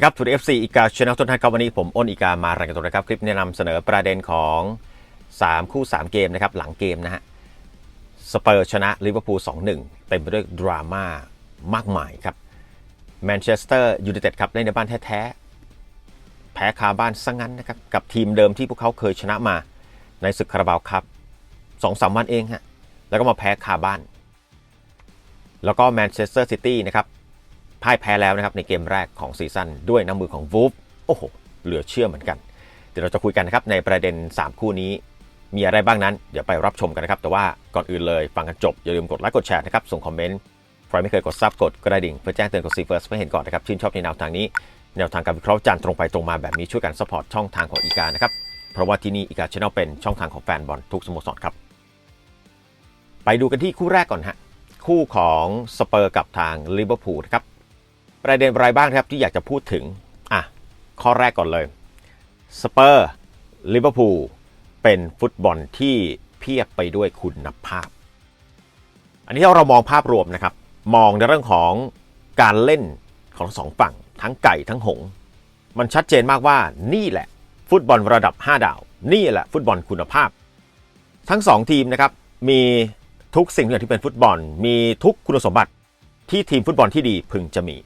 วัสดีครับทูดีเอฟซีอีกาชแนลต้นทางครับวันนี้ผมอ้นอีกามารายงานตัวนะครับ คลิปแนะนำเสนอประเด็นของ 3 คู่ 3 เกมนะครับ หลังเกมนะฮะสเปอร์ชนะลิเวอร์พูล2-1 เต็มไปด้วยดราม่ามากมายครับแมนเชสเตอร์ยูไนเต็ดครับเล่นในบ้านแท้ๆ แพ้คาบ้านซะงั้นนะครับ กับทีมเดิมที่พวกเขาเคยชนะมาในศึกคาราบาวครับสองสามวันเองฮะแล้วก็มาแพ้คาบ้าน แล้วก็แมนเชสเตอร์ซิตี้นะครับ พ่ายแพ้แล้วนะครับในเกมแรกของซีซั่นด้วยน้ำมือของวูฟโอ้โห เหลือเชื่อเหมือนกัน เดี๋ยวเราจะคุยกันนะครับในประเด็น 3 คู่นี้มีอะไรบ้างนั้น เดี๋ยวไปรับชมกันนะครับ แต่ว่าก่อนอื่นเลยฟังกันจบ อย่าลืมกดไลค์กดแชร์นะครับ ส่งคอมเมนต์ใครไม่เคยกดซับกดกระดิ่งเพื่อแจ้งเตือนกดซีเฟิร์สเพื่อเห็นก่อนนะครับชื่นชอบในแนวทางนี้แนวทางการวิเคราะห์จานตรงไปตรงมาแบบนี้ช่วยกันสปอร์ตช่องทางของอีกานะครับเพราะว่าที่นี่อีกาชแนลเป็นช่องทางของแฟนบอลทุกสโมสรครับ ไปดูกันที่คู่แรกก่อนฮะคู่ของสเปอร์กับทางลิเวอร์พูลครับ ประเด็นอะไรบ้างครับที่อยากจะพูดถึง อะ ข้อแรกก่อนเลยสเปอร์ลิเวอร์พูลเป็นฟุตบอลที่เพียบไปด้วยคุณภาพ อันนี้เรามองภาพรวมนะครับ มองในเรื่องของการเล่นของทั้งสองฝั่ง ทั้งไก่ทั้งหง มันชัดเจนมากว่านี่แหละ ฟุตบอลระดับ 5 ดาว นี่แหละฟุตบอลคุณภาพ ทั้ง 2 ทีมนะครับ มีทุกสิ่งอย่างที่เป็นฟุตบอล มีทุกคุณสมบัติที่ทีมฟุตบอลที่ดีพึงจะมี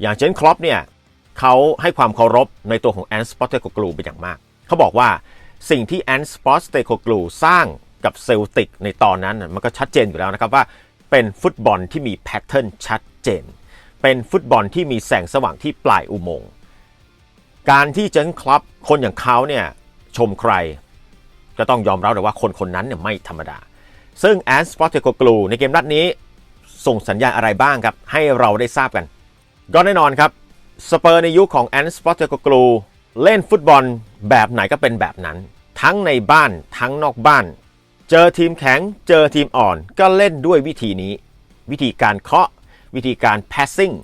อย่างเช่นครอปเนี่ยเขาให้ความเคารพในตัวของแอนสปอตเตโกกลูเป็นอย่างมาก เขาบอกว่าสิ่งที่แอนสปอตเตโกกลูสร้างกับเซลติกในตอนนั้นมันก็ชัดเจนอยู่แล้วนะครับว่าเป็นฟุตบอลที่มีแพทเทิร์นชัดเจน เป็นฟุตบอลที่มีแสงสว่างที่ปลายอุโมงค์การที่เจนคลับคนอย่างเขาเนี่ยชมใคร ก็ต้องยอมรับเลยว่าคนคนนั้นเนี่ยไม่ธรรมดา ซึ่งแอนสปอตเตโกกลูในเกมนัดนี้ส่งสัญญาณอะไรบ้างครับ ให้เราได้ทราบกัน ก็แน่นอนครับ สเปอร์ในยุคของแอนสปอตเตโกกลูเล่นฟุตบอลแบบไหนก็เป็นแบบนั้น ทั้งในบ้านทั้งนอกบ้าน เจอทีมแข็งเจอทีมอ่อนก็เล่นด้วยวิธีนี้ วิธีการเคาะ วิธีการ passing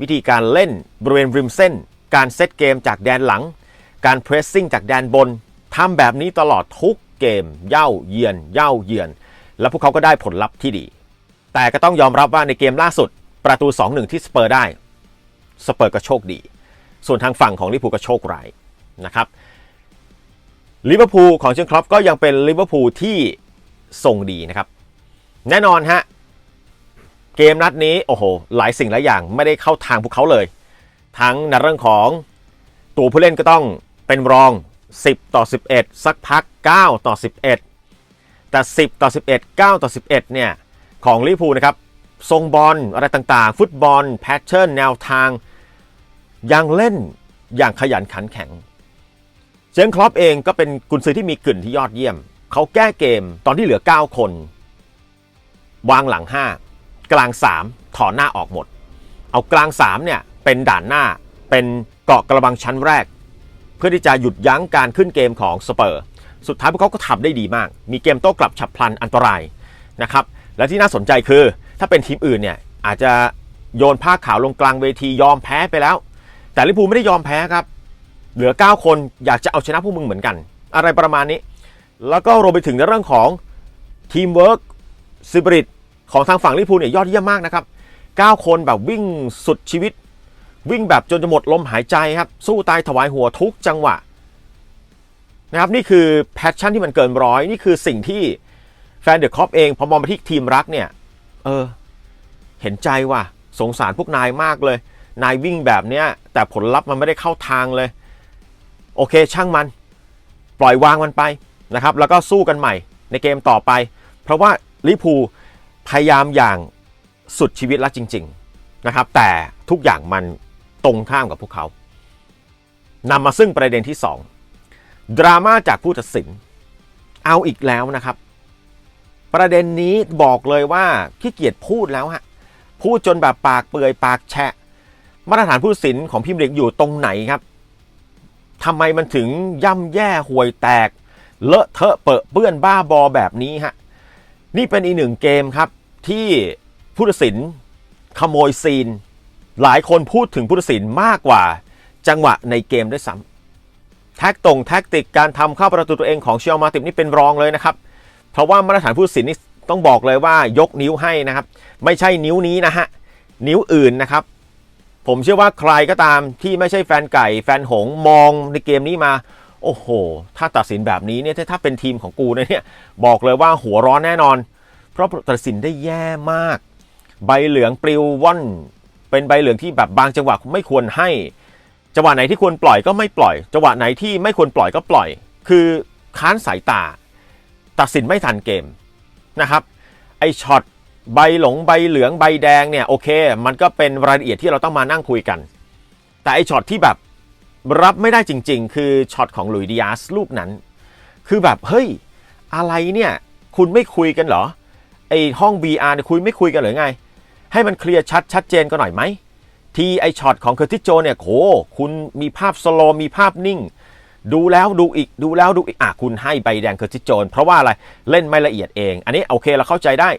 วิธีการเล่นบริเวณริมเส้น การเซตเกมจากแดนหลัง การ pressing จากแดนบนทำแบบนี้ตลอดทุกเกม เย่าเยือน เย่าเยือน แล้วพวกเขาก็ได้ผลลัพธ์ที่ดี แต่ก็ต้องยอมรับว่าในเกมล่าสุด ประตู 2-1 ที่สเปอร์ได้ สเปอร์ก็โชคดี ส่วนทางฝั่งของลิเวอร์พูลก็โชคร้ายนะครับลิเวอร์พูลของเชนครอปก็ยังเป็นลิเวอร์พูลที่ทรงดีนะครับ แน่นอนฮะเกมนัดนี้โอ้โหหลายสิ่งหลายอย่างไม่ได้เข้าทางพวกเขาเลย ทั้งในเรื่องของตัวผู้เล่นก็ต้องเป็นรอง 10 ต่อ 11 สักพัก 9 ต่อ 11 แต่ 10 ต่อ 11 9 ต่อ 11 เนี่ย ของลิเวอร์พูลนะครับ ทรงบอลอะไรต่างๆ ฟุตบอลแพทเทิร์นแนวทาง ยังเล่นอย่างขยันขันแข็ง เจนครอปเองก็เป็นกุนซือที่มีกลิ่นที่ยอดเยี่ยม เขาแก้เกมตอนที่เหลือ 9 คน วางหลัง 5 กลาง 3 ถอนหน้าออกหมด เอากลาง 3 เนี่ย เป็นด่านหน้าเป็นเกาะกระบังชั้นแรก เพื่อที่จะหยุดยั้งการขึ้นเกมของสเปอร์ สุดท้ายพวกเขาก็ทำได้ดีมาก มีเกมโต้กลับฉับพลันอันตรายนะครับและที่น่าสนใจคือ ถ้าเป็นทีมอื่นเนี่ยอาจจะโยนผ้าขาวลงกลางเวทียอมแพ้ไปแล้ว แต่ลิพูไม่ได้ยอมแพ้ครับ เหลือ 9 คนอยากจะเอาชนะพวกมึงเหมือนกัน อะไรประมาณนี้ แล้วก็รวมไปถึงในเรื่องของทีมเวิร์กซิบริตของทางฝั่งลิพูเนี่ยยอดเยี่ยมมากนะครับ 9 คนแบบวิ่งสุดชีวิต วิ่งแบบจนจะหมดลมหายใจครับ สู้ตายถวายหัวทุกจังหวะนะครับนี่คือแพชชั่นที่มันเกินร้อยนี่คือสิ่งที่แฟนเดอะคอปเองพอมองมาที่ทีมรักเนี่ย เออ เห็นใจว่ะ สงสารพวกนายมากเลย นายวิ่งแบบเนี้ย แต่ผลลัพธ์มันไม่ได้เข้าทางเลย โอเค ช่างมัน ปล่อยวางมันไปนะครับ แล้วก็สู้กันใหม่ในเกมต่อไป เพราะว่าลิพูพยายามอย่างสุดชีวิตแล้วจริง ๆนะครับ แต่ทุกอย่างมันตรงข้ามกับพวกเขานำมาซึ่งประเด็นที่ 2 ดราม่าจากผู้ตัดสิน เอาอีกแล้วนะครับ ประเด็นนี้บอกเลยว่าขี้เกียจพูดแล้วฮะพูดจนแบบปากเปื่อยปากแฉะ มาตรฐานผู้ตัดสินของพิมพ์เล็กอยู่ตรงไหนครับทำไมมันถึงย่ำแย่ห่วยแตก เลอะเทอะเปอะเปื้อนบ้าบอแบบนี้ฮะนี่เป็นอีกหนึ่งเกมครับ ที่ผู้ตัดสินขโมยซีน หลายคนพูดถึงผู้ตัดสินมากกว่า จังหวะในเกมด้วยซ้ำแท็กตรงแท็กติกการทำเข้าประตูตัวเองของเชียลมาติบนี่เป็นรองเลยนะครับ เพราะว่ามาตรฐานผู้สินนี่ต้องบอกเลยว่ายกนิ้วให้นะครับ ไม่ใช่นิ้วนี้นะฮะนิ้วอื่นนะครับ ผมเชื่อว่าใครก็ตามที่ไม่ใช่แฟนไก่ แฟนหงมองในเกมนี้มา โอ้โห ถ้าตัดสินแบบนี้เนี่ยถ้าถ้าเป็นทีมของกูนะเนี่ยบอกเลยว่าหัวร้อนแน่นอน เพราะตัดสินได้แย่มาก ใบเหลืองปลิวว่อนเป็นใบเหลืองที่แบบบางจังหวะไม่ควรให้จังหวะไหนที่ควรปล่อยก็ไม่ปล่อยจังหวะไหนที่ไม่ควรปล่อยก็ปล่อย คือค้านสายตา ตัดสินไม่ทันเกมนะครับไอช็อตใบหลงใบเหลืองใบแดงเนี่ยโอเค มันก็เป็นรายละเอียดที่เราต้องมานั่งคุยกัน แต่ไอช็อตที่แบบรับไม่ได้จริง ๆ คือช็อตของลุยดิอาสลูกนั้น คือแบบเฮ้ยอะไรเนี่ยคุณไม่คุยกันเหรอไอห้อง VR เนี่ยคุยไม่คุยกันหรือไง ให้มันเคลียร์ชัดชัดเจนก็หน่อยไหมทีไอช็อตของเคอร์ติโจนเนี่ยโหคุณมีภาพสโลมีภาพนิ่ง ดูแล้วดูอีกดูแล้วดูอีกอะคุณให้ใบแดงเคอร์ติสโจน เพราะว่าอะไรเล่นไม่ละเอียดเอง อันนี้โอเคเราเข้าใจได้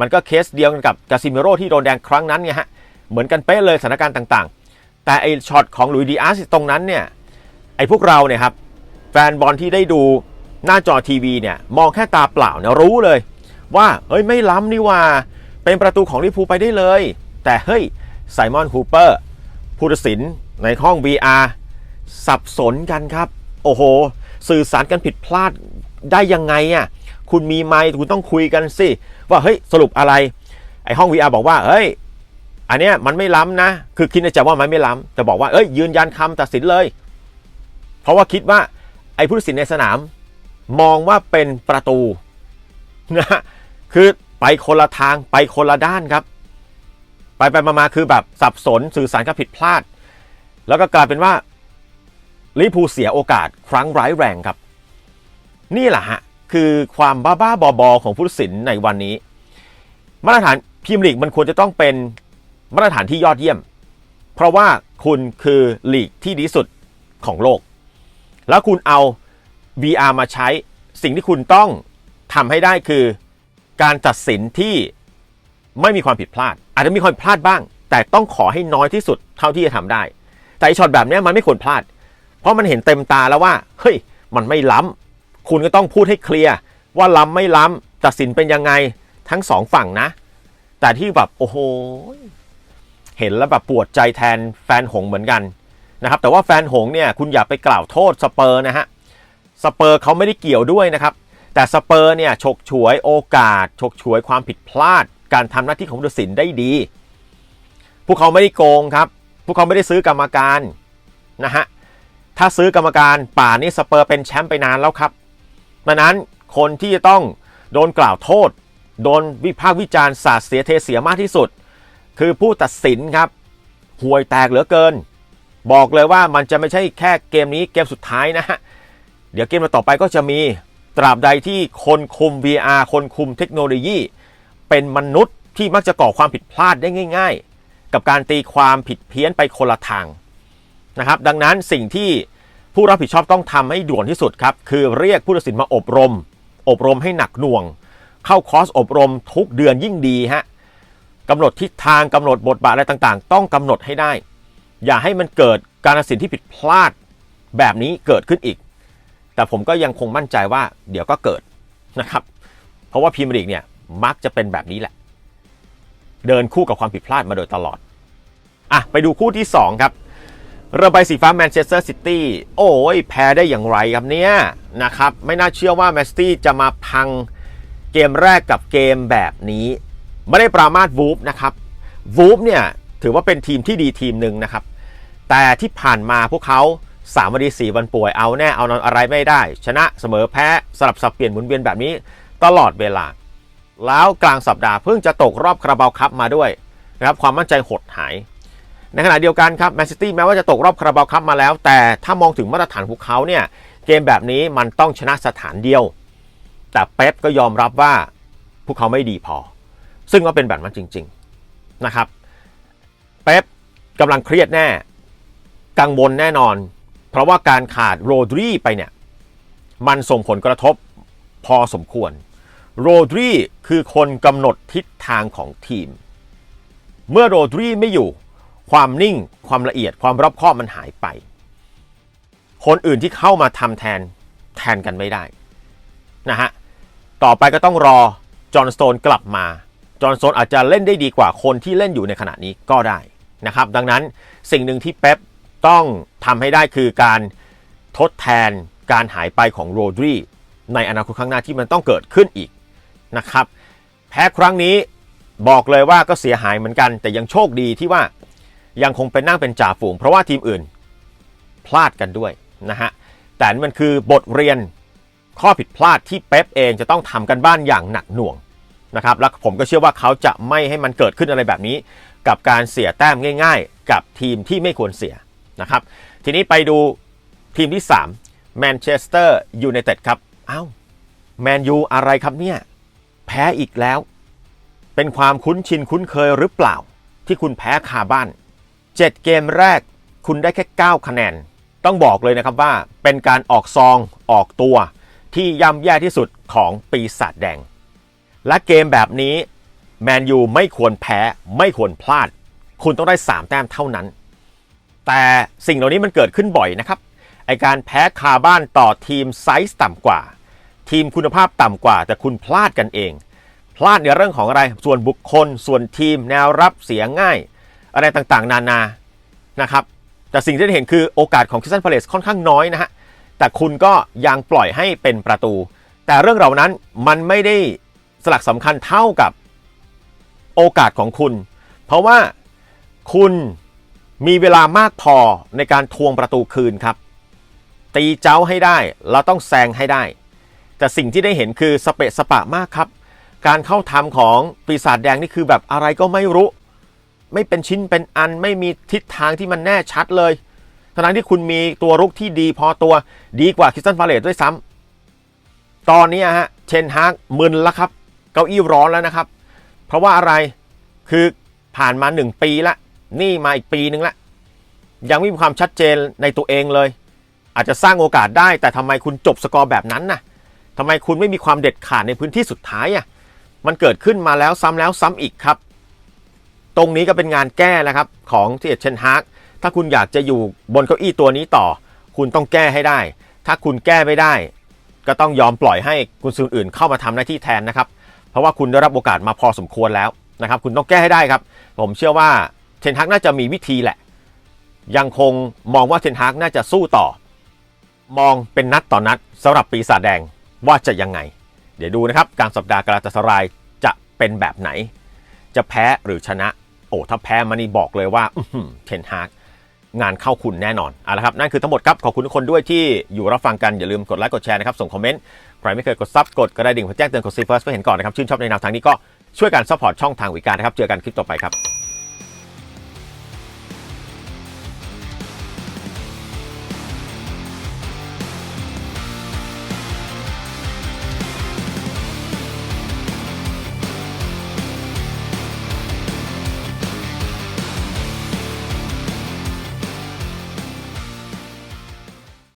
มันก็เคสเดียวกันกับกาซิเมโร่ที่โดนแดงครั้งนั้นไงฮะเหมือนกันเป๊ะเลยสถานการณ์ต่างๆ แต่ไอช็อตของลุยดีอาร์สตรงนั้นเนี่ยไอพวกเราเนี่ยครับแฟนบอลที่ได้ดูหน้าจอทีวีเนี่ยมองแค่ตาเปล่าเนี่ยรู้เลย ว่าเฮ้ยไม่ล้ำนี่ว่า เป็นประตูของลิพูไปได้เลย แต่เฮ้ยไซมอนฮูเปอร์ผู้ตัดสินในห้อง VR สับสนกันครับ โอ้โห สื่อสารกันผิดพลาดได้ยังไงอะคุณมีไมค์คุณต้องคุยกันสิว่าเฮ้ยสรุปอะไร ไอห้อง VR บอกว่าเฮ้ยอันเนี้ยมันไม่ล้ำนะ คือคิดในใจว่ามันไม่ล้ำแต่บอกว่าเอ้ยยืนยันคำตัดสินเลย เพราะว่าคิดว่าไอ้ผู้ตัดสินในสนาม มองว่าเป็นประตูนะฮะคือไปคนละทางไปคนละด้านครับ ไปไปมามาคือแบบสับสนสื่อสารกันผิดพลาด แล้วก็กลายเป็นว่า ลิเวอร์พูเสียโอกาสครั้งร้ายแรงครับ นี่แหละฮะ คือความบ้าบ้าบอบอของผู้สินในวันนี้ มาตรฐานพรีเมียร์ลีกมันควรจะต้องเป็นมาตรฐานที่ยอดเยี่ยม เพราะว่าคุณคือลีกที่ดีสุดของโลก แล้วคุณเอา VR มาใช้สิ่งที่คุณต้องทำให้ได้คือการตัดสินที่ไม่มีความผิดพลาด อาจจะมีความผิดพลาดบ้าง แต่ต้องขอให้น้อยที่สุดเท่าที่จะทำได้ แต่ช็อตแบบนี้มันไม่ควรพลาด เพราะมันเห็นเต็มตาแล้วว่า เฮ้ย มันไม่ล้ำคุณก็ต้องพูดให้เคลียร์ว่าล้ำไม่ล้ำตัดสินเป็นยังไงทั้งสองฝั่งนะ แต่ที่แบบโอ้โห เห็นแล้วแบบปวดใจแทนแฟนหงเหมือนกันนะครับ แต่ว่าแฟนหงเนี่ยคุณอย่าไปกล่าวโทษสเปอร์นะฮะ สเปอร์เขาไม่ได้เกี่ยวด้วยนะครับ แต่สเปอร์เนี่ยฉกฉวยโอกาสฉกฉวยความผิดพลาด การทำหน้าที่ของผู้ตัดสินได้ดี พวกเขาไม่ได้โกงครับ พวกเขาไม่ได้ซื้อกรรมการนะฮะ ถ้าซื้อกรรมการป่านี้สเปอร์เป็นแชมป์ไปนานแล้วครับดังนั้นคนที่จะต้องโดนกล่าวโทษ โดนวิพากษ์วิจารณ์สาดเสียเทเสียมากที่สุด คือผู้ตัดสินครับห่วยแตกเหลือเกิน บอกเลยว่ามันจะไม่ใช่แค่เกมนี้เกมสุดท้ายนะฮะเดี๋ยวเกมต่อไปก็จะมีตราบใดที่คนคุม VR คนคุมเทคโนโลยี เป็นมนุษย์ที่มักจะก่อความผิดพลาดได้ง่าย ๆ กับการตีความผิดเพี้ยนไปคนละทาง นะครับ ดังนั้นสิ่งที่ผู้รับผิดชอบต้องทำให้ด่วนที่สุดครับ คือเรียกผู้ตัดสินมาอบรม อบรมให้หนักหน่วง เข้าคอร์สอบรมทุกเดือนยิ่งดีฮะกำหนดทิศทางกำหนดบทบาทอะไรต่างๆ ต้องกำหนดให้ได้ อย่าให้มันเกิดการตัดสินที่ผิดพลาดแบบนี้เกิดขึ้นอีก แต่ผมก็ยังคงมั่นใจว่าเดี๋ยวก็เกิดนะครับ เพราะว่าพรีเมียร์ลีกเนี่ยมักจะเป็นแบบนี้แหละ เดินคู่กับความผิดพลาดมาโดยตลอดอะไปดูคู่ที่ 2 ครับ เรือใบสีฟ้าแมนเชสเตอร์ซิตี้โอ้ยแพ้ได้อย่างไรครับเนี่ยนะครับ ไม่น่าเชื่อว่าแมนซิตี้จะมาพังเกมแรกกับเกมแบบนี้ ไม่ได้ปรามาสวูฟนะครับวูฟเนี่ยถือว่าเป็นทีมที่ดีทีมหนึ่งนะครับ แต่ที่ผ่านมาพวกเขาสามวันดีสี่วันป่วยเอาแน่เอานอนอะไรไม่ได้ ชนะเสมอแพ้สลับสับเปลี่ยนหมุนเวียนแบบนี้ตลอดเวลา แล้วกลางสัปดาห์เพิ่งจะตกรอบคาราบาวคัพมาด้วยนะครับความมั่นใจหดหาย ในขณะเดียวกันครับแมนซิตี้แม้ว่าจะตกรอบคาราบาวคัพมาแล้ว แต่ถ้ามองถึงมาตรฐานพวกเขาเนี่ยเกมแบบนี้มันต้องชนะสถานเดียว แต่เป๊ปก็ยอมรับว่าพวกเขาไม่ดีพอ ซึ่งก็เป็นแบบนั้นจริง ๆนะครับเป๊ปกำลังเครียดแน่ กังวลแน่นอน เพราะว่าการขาดโรดรีไปเนี่ยมันส่งผลกระทบพอสมควร โรดรีคือคนกำหนดทิศทางของทีม เมื่อโรดรีไม่อยู่ ความนิ่ง ความละเอียด ความรอบคอบมันหายไป คนอื่นที่เข้ามาทำแทนแทนกันไม่ได้นะฮะ ต่อไปก็ต้องรอจอห์นสโตนกลับมา จอห์นสโตนอาจจะเล่นได้ดีกว่าคนที่เล่นอยู่ในขณะนี้ก็ได้นะครับ ดังนั้นสิ่งหนึ่งที่เป๊ปต้องทำให้ได้คือการทดแทนการหายไปของโรดรีในอนาคตข้างหน้าที่มันต้องเกิดขึ้นอีกนะครับ แพ้ครั้งนี้บอกเลยว่าก็เสียหายเหมือนกัน แต่ยังโชคดีที่ว่า ยังคงเป็นนั่งเป็นจ่าฝูง เพราะว่าทีมอื่นพลาดกันด้วยนะฮะ แต่นี่มันคือบทเรียนข้อผิดพลาดที่เป๊ปเองจะต้องทำกันบ้านอย่างหนักหน่วงนะครับแล้วผมก็เชื่อว่าเขาจะไม่ให้มันเกิดขึ้นอะไรแบบนี้ กับการเสียแต้มง่าย ๆ กับทีมที่ไม่ควรเสียนะครับ ทีนี้ไปดูทีมที่3แมนเชสเตอร์ยูไนเต็ดครับอ้าวแมนยูอะไรครับเนี่ย แพ้อีกแล้ว เป็นความคุ้นชินคุ้นเคยหรือเปล่า ที่คุณแพ้คาบ้าน 7 เกมแรกคุณได้แค่ 9 คะแนน ต้องบอกเลยนะครับว่าเป็นการออกซองออกตัว ที่ย่ำแย่ที่สุดของปีศาจแดง และเกมแบบนี้แมนยูไม่ควรแพ้ไม่ควรพลาด คุณต้องได้ 3 แต้มเท่านั้น แต่สิ่งเหล่านี้มันเกิดขึ้นบ่อยนะครับไอการแพ้คาบ้านต่อทีมไซส์ต่ำกว่า ทีมคุณภาพต่ำกว่า แต่คุณพลาดกันเอง พลาดในเรื่องของอะไรส่วนบุคคล ส่วนทีมแนวรับเสียง่าย อะไรต่างๆ นานานะครับ แต่สิ่งที่เห็นคือโอกาสของคิสซันพาเลสค่อนข้างน้อยนะฮะ แต่คุณก็ยังปล่อยให้เป็นประตู แต่เรื่องเหล่านั้นมันไม่ได้สลักสำคัญเท่ากับโอกาสของคุณ เพราะว่าคุณมีเวลามากพอในการทวงประตูคืนครับ ตีเจ้าให้ได้เราต้องแซงให้ได้ แต่สิ่งที่ได้เห็นคือสเปะสปะมากครับ การเข้าทำของปีศาจแดงนี่คือแบบอะไรก็ไม่รู้ ไม่เป็นชิ้นเป็นอันไม่มีทิศทางที่มันแน่ชัดเลยทั้งที่คุณมีตัวรุกที่ดีพอตัวดีกว่าคิสตันพาเลตด้วยซ้ำตอนนี้ฮะเชนฮากมึนแล้วครับ เก้าอี้ร้อนแล้วนะครับ เพราะว่าอะไรคือผ่านมา 1 ปีละ นี่มาอีกปีนึงละยังไม่มีความชัดเจนในตัวเองเลย อาจจะสร้างโอกาสได้แต่ทำไมคุณจบสกอร์แบบนั้นน่ะทำไมคุณไม่มีความเด็ดขาดในพื้นที่สุดท้ายอะมันเกิดขึ้นมาแล้วซ้ำแล้วซ้ำอีกครับ ตรงนี้ก็เป็นงานแก้แล้วครับของที่เอ็ดเชนฮากถ้าคุณอยากจะอยู่บนเก้าอี้ตัวนี้ต่อ คุณต้องแก้ให้ได้ ถ้าคุณแก้ไม่ได้ ก็ต้องยอมปล่อยให้กุนซืออื่นเข้ามาทำหน้าที่แทนนะครับ เพราะว่าคุณได้รับโอกาสมาพอสมควรแล้วนะครับ คุณต้องแก้ให้ได้ครับ ผมเชื่อว่าเทนฮากน่าจะมีวิธีแหละ ยังคงมองว่าเทนฮากน่าจะสู้ต่อ มองเป็นนัดต่อนนัดสำหรับปีศาจแดงว่าจะยังไง เดี๋ยวดูนะครับกลางสัปดาห์กราตาสรายจะเป็นแบบไหน จะแพ้หรือชนะ อ้ถ้าแพ้มานี่บอกเลยว่าเทนฮากงานเข้าคุณแน่นอนเอาละครับนั่นคือทั้งหมดครับ ขอบคุณทุกคนด้วยที่อยู่รับฟังกัน อย่าลืมกดไลค์กดแชร์นะครับ ส่งคอมเมนต์ ใครไม่เคยกดซับกดกระดิ่งเพื่อแจ้งเตือนกดซีเฟิร์สเพื่อเห็นก่อนนะครับ ชื่นชอบในแนวทางนี้ก็ช่วยกันซัพพอร์ตช่องทางวิการนะครับ เจอกันคลิปต่อไปครับ